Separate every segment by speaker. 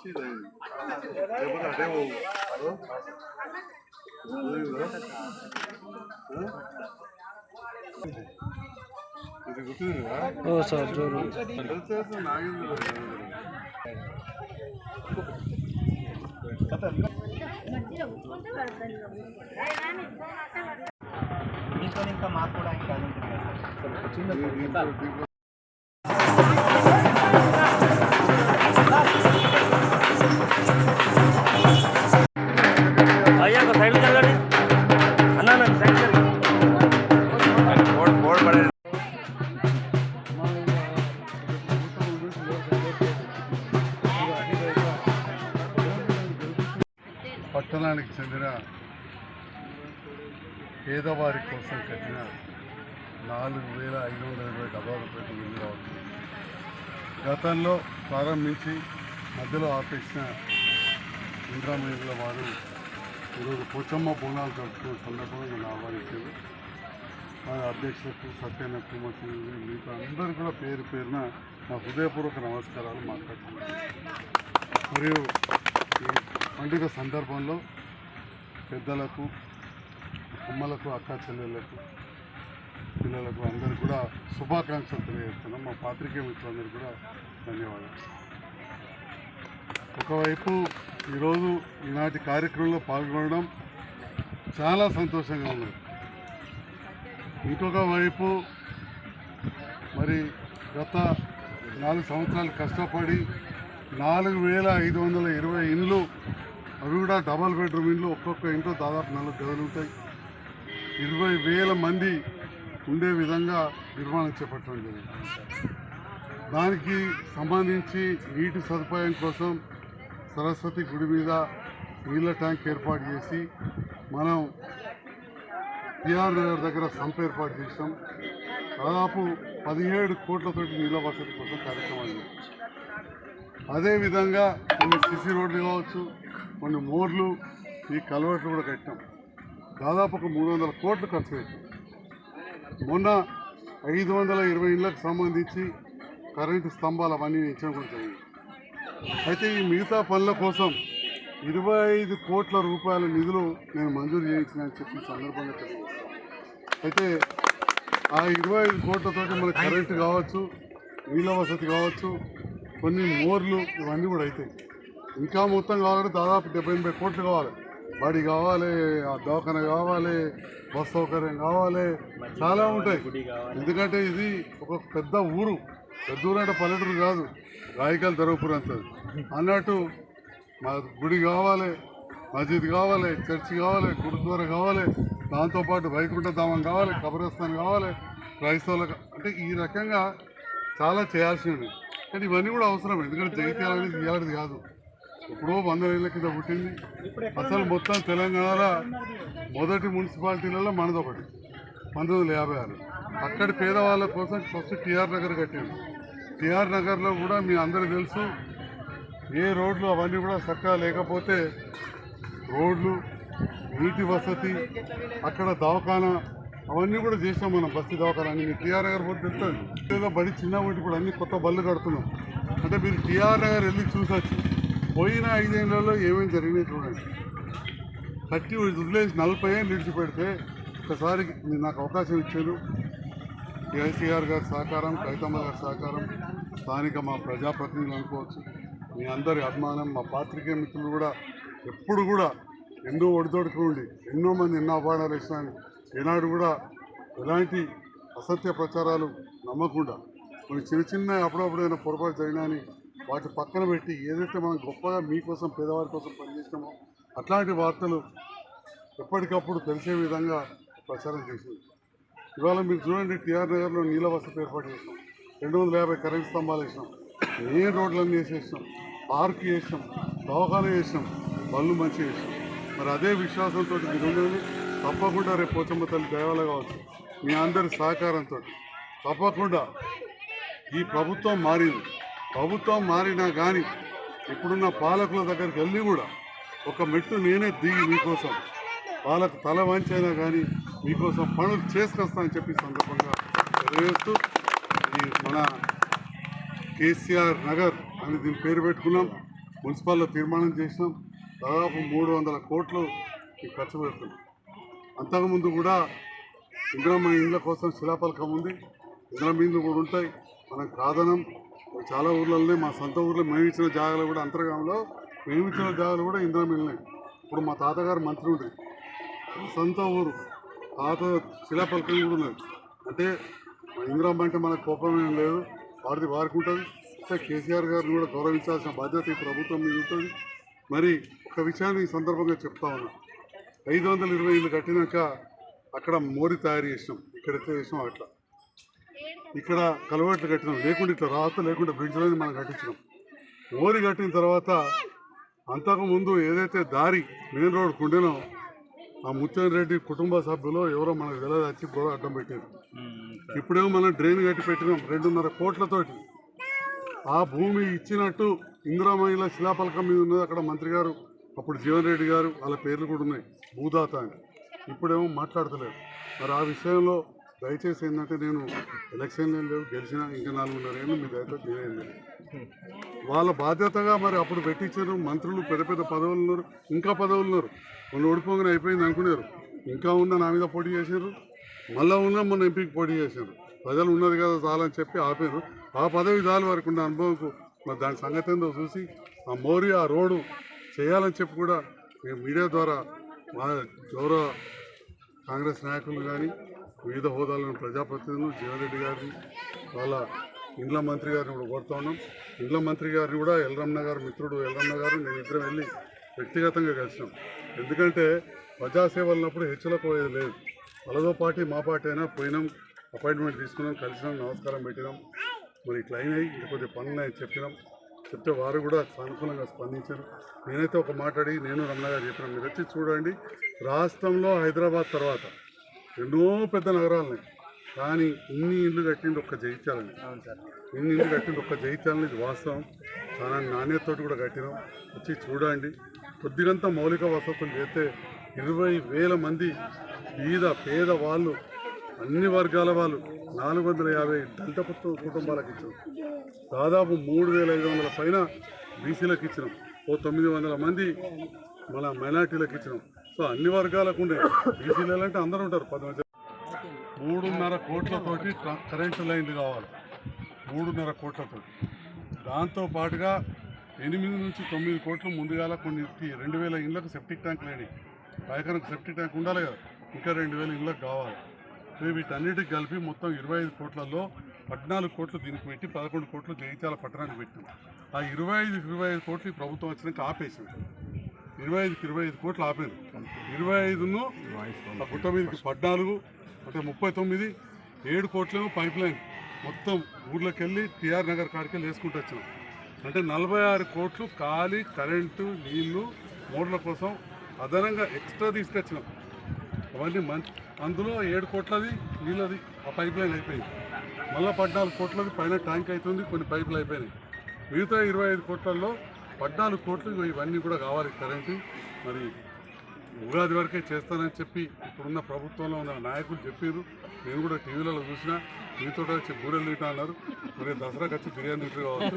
Speaker 1: ముక్కలు పదించి ఇదైంది లేకపోతే అదే పోవు ఇది గుర్తుందా
Speaker 2: ఓ సార్ జోరు
Speaker 1: చేస్తే నాగేంద్ర
Speaker 3: మీతో ఇంకా మాకు కూడా ఇంకా అది ఉంటుంది కదా
Speaker 1: పట్టణానికి చెందిన పేదవారి కోసం కట్టిన నాలుగు వేల ఐదు వందల ఇరవై డెబ్బై రూపాయలు ఇల్లు కావచ్చు గతంలో ప్రారంభించి మధ్యలో ఆపేసిన ఇంద్రామయ్యుల వారు ఈరోజు పోచమ్మ బోనాలు జరుపుకున్న సందర్భంగా నేను ఆహ్వానించాను మన అధ్యక్షులకు సత్యనకు మసీ మిగతా అందరూ కూడా పేరు పేరున నా హృదయపూర్వక నమస్కారాలు మాట్లాడుతున్నాను. మరియు పండుగ సందర్భంలో పెద్దలకు అమ్మలకు అక్క చెల్లెళ్ళకు పిల్లలకు అందరికీ కూడా శుభాకాంక్షలు తెలియజేస్తున్నాం. మా పాత్రికేయ మిత్రులందరికీ కూడా ధన్యవాదాలు. ఒకవైపు ఈరోజు ఈనాటి కార్యక్రమంలో పాల్గొనడం చాలా సంతోషంగా ఉన్నది. ఇంకొక వైపు మరి గత నాలుగు సంవత్సరాలు కష్టపడి నాలుగు వేల ఐదు వందల ఇరవై ఇండ్లు అవి కూడా డబల్ బెడ్రూమ్ ఇండ్లు ఒక్కొక్క ఇంట్లో దాదాపు నాలుగు గదులు ఉంటాయి. ఇరవై వేల మంది ఉండే విధంగా నిర్మాణం చేపట్టడం జరిగింది. దానికి సంబంధించి నీటి సదుపాయం కోసం సరస్వతి గుడి మీద నీళ్ళ ట్యాంక్ ఏర్పాటు చేసి మనం టిఆర్ నగర్ దగ్గర సంప ఏర్పాటు చేసాం దాదాపు పదిహేడు కోట్లతోటి నీళ్ళ వసతి కోసం కార్యక్రమాలు అదేవిధంగా కొన్ని సిసి రోడ్లు కావచ్చు కొన్ని మోర్లు ఈ కలవట్లు కూడా కట్టాం. దాదాపు ఒక మూడు వందల కోట్లు ఖర్చు పెట్టాం. మొన్న ఐదు వందల ఇరవై ఇళ్ళకు సంబంధించి కరెంటు స్తంభాలు అవన్నీ ఇచ్చడం కూడా జరిగింది. అయితే ఈ మిగతా పనుల కోసం ఇరవై ఐదు కోట్ల రూపాయల నిధులు నేను మంజూరు చేయించిన అని చెప్పిన సందర్భంగా తెలియజేస్తాను. అయితే ఆ ఇరవై ఐదు కోట్లతో మనకు కరెంటు కావచ్చు నీళ్ళ వసతి కావచ్చు కొన్ని మోర్లు ఇవన్నీ కూడా అవుతాయి ఇంకా మొత్తం కావాలంటే దాదాపు డెబ్బై ఎనభై కోట్లు కావాలి. బడి కావాలి ఆ దవాఖాన కావాలి బస్ సౌకర్యం కావాలి చాలా ఉంటాయి. ఎందుకంటే ఇది ఒక పెద్ద ఊరు. పెద్ద ఊరు అంటే పల్లెటూరు కాదు రాయికల్ ధరవపూర్ అంతది అన్నట్టు మా గుడి కావాలి మసీద్ కావాలి చర్చి కావాలి గురుద్వారా కావాలి దాంతోపాటు వైకుంఠ ధామం కావాలి కబరస్థాన్ కావాలి క్రైస్తవులకు అంటే ఈ రకంగా చాలా చేయాల్సి ఉంది కానీ ఇవన్నీ కూడా అవసరం. ఎందుకంటే జగిత్యాల అనేది ఇలాంటిది కాదు. ఎప్పుడో వంద ఏళ్ళ కింద పుట్టింది. అసలు మొత్తం తెలంగాణలో మొదటి మున్సిపాలిటీలలో మనదొకటి పంతొమ్మిది వందల యాభై ఆరు. అక్కడ పేదవాళ్ళ కోసం ఫస్ట్ టీఆర్ నగర్ కట్టింది. టీఆర్ నగర్లో కూడా మీ అందరికీ తెలుసు ఏ రోడ్లు అవన్నీ కూడా చక్కగా లేకపోతే రోడ్లు నీటి వసతి అక్కడ దవాఖానా అవన్నీ కూడా చేసాం మనం బస్సు దవాఖానా అన్ని. టీఆర్ నగర్ పోతే తెలుస్తుంది. ఏదో బడి చిన్న ఉంటే ఇప్పుడు అన్ని కొత్త బళ్ళు కడుతున్నాం. అంటే మీరు టీఆర్ నగర్ వెళ్ళి చూసొచ్చు. పోయిన ఐదేళ్ళలో ఏమేమి జరిగినాయి చూడండి. కట్టి వదిలేసి నలభై ఏళ్ళు విడిచిపెడితే ఒకసారి మీరు నాకు అవకాశం ఇచ్చారు. కేసీఆర్ గారి సహకారం కవితమ్మ గారి సహకారం స్థానిక మా ప్రజాప్రతినిధులు అనుకోవచ్చు. మీ అందరి అభిమానం మా పాత్రికేయ మిత్రులు కూడా ఎప్పుడు కూడా ఎన్నో ఒడిదొడుకుండి ఎన్నో మంది ఎన్నో అవార్డాలు ఇస్తాను ఏనాడు కూడా ఎలాంటి అసత్య ప్రచారాలు నమ్మకుండా కొన్ని చిన్న చిన్న అప్పుడప్పుడు ఏదైనా పొరపాటు జరిగినా అని వాటి పక్కన పెట్టి ఏదైతే మనం గొప్పగా మీకోసం పేదవారి కోసం పనిచేసినామో అట్లాంటి వార్తలు ఎప్పటికప్పుడు తెలిసే విధంగా ప్రచారం చేసింది ఇవాళ మీరు చూడండి టీఆర్ నగర్లో నీళ్ళ వసతి ఏర్పాటు చేసినాం. రెండు వందల యాభై కరెంట్ స్తంభాలు వేసినాం. మెయిన్ రోడ్లన్నీ వేసేసినాం. పార్క్ చేసినాం. దవాఖాన చేసినాం. బళ్ళు మంచి చేసినాం మరి అదే విశ్వాసంతో మీరు ఉండేది తప్పకుండా రేపు పోచమ్మ తల్లి దేవాలయ కావచ్చు. మీ అందరి సహకారంతో తప్పకుండా ఈ ప్రభుత్వం మారింది. ప్రభుత్వం మారినా కానీ ఇప్పుడున్న పాలకుల దగ్గరికి వెళ్ళి కూడా ఒక మెట్టు నేనే దిగి మీకోసం వాళ్ళకు తల వంచైనా కానీ మీకోసం పనులు చేసుకొస్తానని చెప్పి సందర్భంగా తెలియజేస్తూ ఈ మన కేసీఆర్ నగర్ అని దీని పేరు పెట్టుకున్నాం. మున్సిపాల్లో తీర్మానం చేసినాం. దాదాపు మూడు వందల కోట్లు ఈ ఖర్చు పెడుతున్నాం. అంతకుముందు కూడా ఇంద్రమ్మ ఇండ్ల కోసం శిలాపలకం ఉంది. ఇందిరమ్మ ఇండ్లు కూడా ఉంటాయి. మనం కాదనం. చాలా ఊర్లలో మా సొంత ఊర్లో మేము ఇచ్చిన జాగాలు కూడా అంతర్గామంలో మేము ఇచ్చిన జాగాలు కూడా ఇందులో మిగిలినాయి. ఇప్పుడు మా తాతగారు మంత్రి ఉంది సొంత ఊరు. పాత శిలాపలకం కూడా ఉన్నది. అంటే మా అంటే మనకు కోపం ఏం లేదు. వారిది వారికి ఉంటుంది. అంటే కేసీఆర్ గారిని కూడా గౌరవించాల్సిన బాధ్యత ఈ ప్రభుత్వం మీద ఉంటుంది. మరి ఒక విషయాన్ని ఈ సందర్భంగా చెప్తా ఉన్నా. ఐదు వందల ఇరవై ఇల్లు కట్టినాక అక్కడ మోరి తయారు చేసినాం. ఇక్కడ చేసినాం అట్లా. ఇక్కడ కలవట్లు కట్టినాం. లేకుండా ఇట్లా రాత లేకుండా బ్రిడ్జ్లని మనం కట్టించినాం. మోరి కట్టిన తర్వాత అంతకుముందు ఏదైతే దారి మెయిన్ రోడ్ కుండెనో ఆ ముత్యం రెడ్డి కుటుంబ సభ్యులు ఎవరో మనకు తెలియదు వచ్చి గొడవ అడ్డం పెట్టారు ఇప్పుడేమో మనం డ్రైన్ కట్టి పెట్టినాం రెండున్నర కోట్లతోటి. ఆ భూమి ఇచ్చినట్టు ఇందిరామహిళ శిలాపలకం మీద ఉన్నది అక్కడ మంత్రి గారు అప్పుడు జీవన్ రెడ్డి గారు వాళ్ళ పేర్లు కూడా ఉన్నాయి భూదాత అని. ఇప్పుడేమో మాట్లాడతలేదు. మరి ఆ విషయంలో దయచేసి ఏంటంటే నేను ఎలక్షన్లు ఏం లేవు గెలిచిన ఇంకా నాలుగున్నర ఏళ్ళు మీ దయతో నేనేం లేదు వాళ్ళ బాధ్యతగా మరి అప్పుడు పెట్టించారు మంత్రులు పెద్ద పెద్ద పదవులు ఉన్నారు ఇంకా పదవులు ఉన్నారు. కొన్ని ఓడిపోగానే అయిపోయింది అనుకున్నారు ఇంకా ఉన్న నా మీద పోటీ చేశారు మళ్ళీ ఉన్న మొన్న ఎంపీకి పోటీ చేశారు ప్రజలు ఉన్నది కదా చాలని చెప్పి ఆపారు. ఆ పదవి చాలు వరకు ఉన్న అనుభవంకు మరి దాని సంగతి ఏందో చూసి ఆ మోరి ఆ రోడ్డు చేయాలని చెప్పి కూడా మేము మీడియా ద్వారా మా గౌరవ కాంగ్రెస్ నాయకులు కానీ వివిధ హోదాలను ప్రజాప్రతినిధులు జీవన్ రెడ్డి గారిని వాళ్ళ ఇండ్ల మంత్రి గారిని కూడా కోరుతా ఉన్నాం. ఇండ్ల మంత్రి గారిని కూడా ఎల్రమ్మ గారు మిత్రుడు ఎల్రమ్మ గారు నేను ఇద్దరం వెళ్ళి వ్యక్తిగతంగా కలిసినాం. ఎందుకంటే ప్రజాసేవలన్నప్పుడు హెచ్చులకు పోయేది లేదు. వాళ్ళతో పార్టీ మా పార్టీ అయినా పోయినాం అపాయింట్మెంట్ తీసుకున్నాం కలిసినాం నమస్కారం పెట్టినాం. మరి ఇట్లా అయినాయి ఇంకా కొద్దిగా పనులు చెప్పినాం. చెప్తే వారు కూడా సానుకూలంగా స్పందించారు. నేనైతే ఒక మాట్లాడి నేను రమణ గారు చెప్పినాం మీరు వచ్చి చూడండి రాష్ట్రంలో హైదరాబాద్ తర్వాత ఎన్నో పెద్ద నగరాలున్నాయి కానీ ఇన్ని ఇల్లు కట్టింది ఒక్క
Speaker 3: సార్.
Speaker 1: ఇన్ని ఇల్లు కట్టింది ఒక్క జగిత్యాలని ఇది వాస్తవం. చాలా నాణ్యతతోటి కూడా కట్టినాం. వచ్చి చూడండి. కొద్దిగంత మౌలిక వసతులు చేస్తే ఇరవై వేల మంది బీద పేద వాళ్ళు అన్ని వర్గాల వాళ్ళు నాలుగు వందల యాభై దళిత కుటుంబాలకు ఇచ్చినాం. దాదాపు మూడు వేల ఐదు వందల పైన బీసీలకు ఇచ్చినాం. ఓ తొమ్మిది వందల మంది మన మైనార్టీలకు ఇచ్చినాం. సో అన్ని వర్గాలకు ఉండే. బీసీలు అంటే అందరూ ఉంటారు పది మంది మూడున్నర కోట్లతోటి కరెంటు లైన్లు కావాలి. మూడున్నర కోట్లతోటి. దాంతో పాటుగా ఎనిమిది నుంచి తొమ్మిది కోట్లు ముందుగాల కొన్ని రెండు వేల ఇళ్ళకు సెప్టిక్ ట్యాంక్ లేని. పైకరకు సెప్టిక్ ట్యాంక్ ఉండాలి కదా ఇంకా రెండు వేల ఇళ్ళకు కావాలి. మేము వీటన్నిటికి కలిపి మొత్తం ఇరవై ఐదు కోట్లలో పద్నాలుగు కోట్లు దీనికి పెట్టి పదకొండు కోట్లు జగిత్యాల పట్టణానికి పెట్టాం ఆ ఇరవై ఐదు ఇరవై ఐదు కోట్లు ప్రభుత్వం వచ్చినాక ఆపేసింది. ఇరవై ఐదుకి ఇరవై ఐదు కోట్లు ఆపారు. ఇరవై ఐదును ఆ గుట్ట మీదకి పద్నాలుగు అంటే ముప్పై తొమ్మిది ఏడు కోట్లేమో పైప్ లైన్. మొత్తం ఊర్లోకి వెళ్ళి టిఆర్ నగర్ కాడికి వెళ్ళి వేసుకుంటూ వచ్చినాం. అంటే నలభై ఆరు కోట్లు ఖాళీ కరెంటు నీళ్ళు మోటార్ల కోసం అదనంగా ఎక్స్ట్రా తీసుకొచ్చినాం. అవన్నీ మం అందులో ఏడు కోట్లది నీళ్ళది ఆ పైప్ లైన్ అయిపోయింది. మళ్ళీ పద్నాలుగు కోట్లది పైన ట్యాంక్ అవుతుంది కొన్ని పైపులు అయిపోయినాయి. మిగతా ఇరవై ఐదు కోట్లలో పద్నాలుగు కోట్లు ఇవన్నీ కూడా కావాలి కరెంటు. మరి ఉగాది వరకే చేస్తానని చెప్పి ఇప్పుడున్న ప్రభుత్వంలో ఉన్న నాయకులు చెప్పారు నేను కూడా టీవీలలో చూసిన మీతో వచ్చి బూరెలు తింటా అన్నారు. మరి దసరాకి వచ్చి బిర్యానీ తింటారు కావచ్చు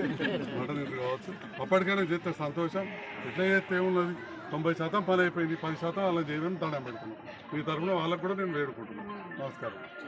Speaker 1: మటన్ తింటారు కావచ్చు. అప్పటికైనా చేస్తే సంతోషం. ఎట్లా చేస్తే ఏమున్నది? తొంభై శాతం పని అయిపోయింది పది శాతం అలా చేయమని దండం పెడుతున్నాం. మీ తరఫున వాళ్ళకు కూడా నేను వేడుకుంటున్నాను. నమస్కారం.